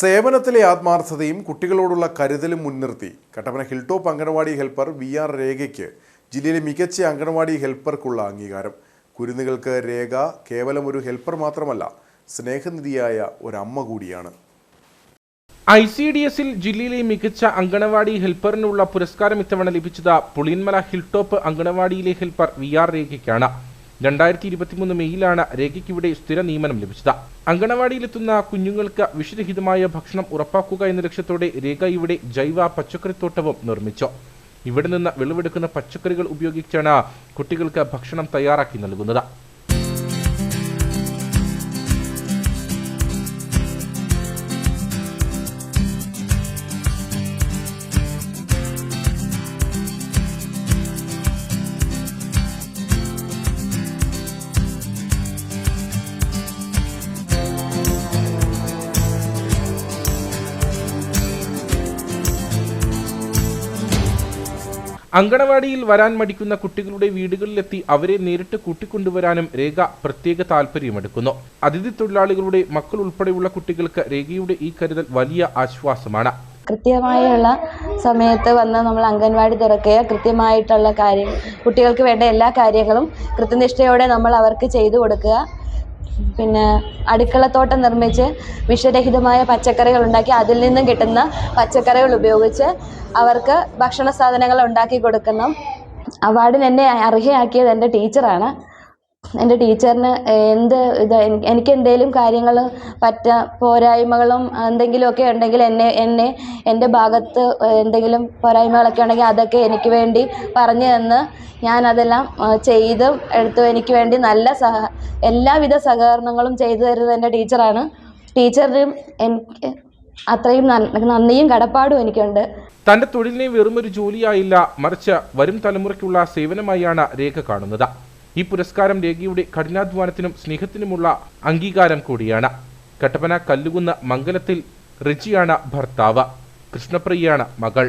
സേവനത്തിലെ ആത്മാർത്ഥതയും കുട്ടികളോടുള്ള കരുതലും മുൻനിർത്തി. Kattappana hill top anganwadi helper V R രേഖയ്ക്ക് ജില്ലയിലെ മികച്ച അംഗനവാടി ഹെൽപ്പർക്കുള്ള അംഗീകാരം. കുരുന്നുകൾക്ക് രേഖ കേവലം ഒരു ഹെൽപ്പർ മാത്രമല്ല സ്നേഹനിധിയായ ഒരമ്മ കൂടിയാണ്. ഐ സി ഡി എസിൽ ജില്ലയിലെ മികച്ച അങ്കണവാടി ഹെൽപ്പറിനുള്ള പുരസ്കാരം ഇത്തവണ ലഭിച്ചത് പുളിയന്മല ഹിൽ ടോപ്പ് അങ്കണവാടിയിലെ ഹെൽപ്പർ വി ആർ രേഖയ്ക്കാണ്. രണ്ടായിരത്തി ഇരുപത്തിമൂന്ന് മെയ്യിലാണ് രേഖയ്ക്ക് ഇവിടെ സ്ഥിര നിയമനം ലഭിച്ചത്. അങ്കണവാടിയിലെത്തുന്ന കുഞ്ഞുങ്ങൾക്ക് വിഷരഹിതമായ ഭക്ഷണം ഉറപ്പാക്കുക എന്ന ലക്ഷ്യത്തോടെ രേഖ ഇവിടെ ജൈവ പച്ചക്കറിത്തോട്ടവും നിർമ്മിച്ചു. ഇവിടെ നിന്ന് വിളവെടുക്കുന്ന പച്ചക്കറികൾ ഉപയോഗിച്ചാണ് കുട്ടികൾക്ക് ഭക്ഷണം തയ്യാറാക്കി നൽകുന്നത്. അങ്കണവാടിയിൽ വരാൻ മടിക്കുന്ന കുട്ടികളുടെ വീടുകളിലെത്തി അവരെ നേരിട്ട് കൂട്ടിക്കൊണ്ടുവരാനും രേഖ പ്രത്യേക താല്പര്യമെടുക്കുന്നു അതിഥി തൊഴിലാളികളുടെ മക്കൾ ഉൾപ്പെടെയുള്ള കുട്ടികൾക്ക് രേഖയുടെ ഈ കരുതൽ വലിയ ആശ്വാസമാണ്. കൃത്യമായുള്ള സമയത്ത് വന്ന് നമ്മൾ അംഗൻവാടി തുറക്കുക കൃത്യമായിട്ടുള്ള കാര്യം കുട്ടികൾക്ക് വേണ്ട എല്ലാ കാര്യങ്ങളും കൃത്യനിഷ്ഠയോടെ നമ്മൾ അവർക്ക് ചെയ്തു കൊടുക്കുക. പിന്നെ അടുക്കളത്തോട്ടം നിർമ്മിച്ച് വിഷരഹിതമായ പച്ചക്കറികൾ ഉണ്ടാക്കി അതിൽ നിന്നും കിട്ടുന്ന പച്ചക്കറികൾ ഉപയോഗിച്ച് അവർക്ക് ഭക്ഷണ സാധനങ്ങൾ ഉണ്ടാക്കി കൊടുക്കുന്നു. അവാർഡിന് എന്നെ അർഹയാക്കിയത് എന്റെ ടീച്ചറാണ്. എന്റെ ടീച്ചറിന് എന്ത് ഇത് എനിക്ക് എന്തെങ്കിലും കാര്യങ്ങൾ പറ്റ പോരായ്മകളും എന്തെങ്കിലുമൊക്കെ ഉണ്ടെങ്കിൽ എന്നെ എന്നെ എന്റെ ഭാഗത്ത് എന്തെങ്കിലും പോരായ്മകളൊക്കെ ഉണ്ടെങ്കിൽ അതൊക്കെ എനിക്ക് വേണ്ടി പറഞ്ഞു തന്ന് ഞാനതെല്ലാം അതെല്ലാം ചെയ്ത് എടുത്തു എനിക്ക് വേണ്ടി നല്ല സഹ എല്ലാവിധ സഹകരണങ്ങളും ചെയ്തു തരുന്നത് എന്റെ ടീച്ചറാണ്. ടീച്ചറിനും എനിക്ക് അത്രയും നന്ദ- നന്ദിയും കടപ്പാടും എനിക്കുണ്ട്. തന്റെ തൊഴിലിനെ വെറുമൊരു ജോലിയായില്ല മറിച്ച് വരും തലമുറയ്ക്കുള്ള സേവനമായാണ് രേഖ കാണുന്നത്. ഈ പുരസ്കാരം രേഖയുടെ കഠിനാധ്വാനത്തിനും സ്നേഹത്തിനുമുള്ള അംഗീകാരം കൂടിയാണ്. കട്ടപ്പന കല്ലുകുന്ന മംഗലത്തിൽ റിജിയാണ് ഭർത്താവ്. കൃഷ്ണപ്രിയയാണ് മകൾ.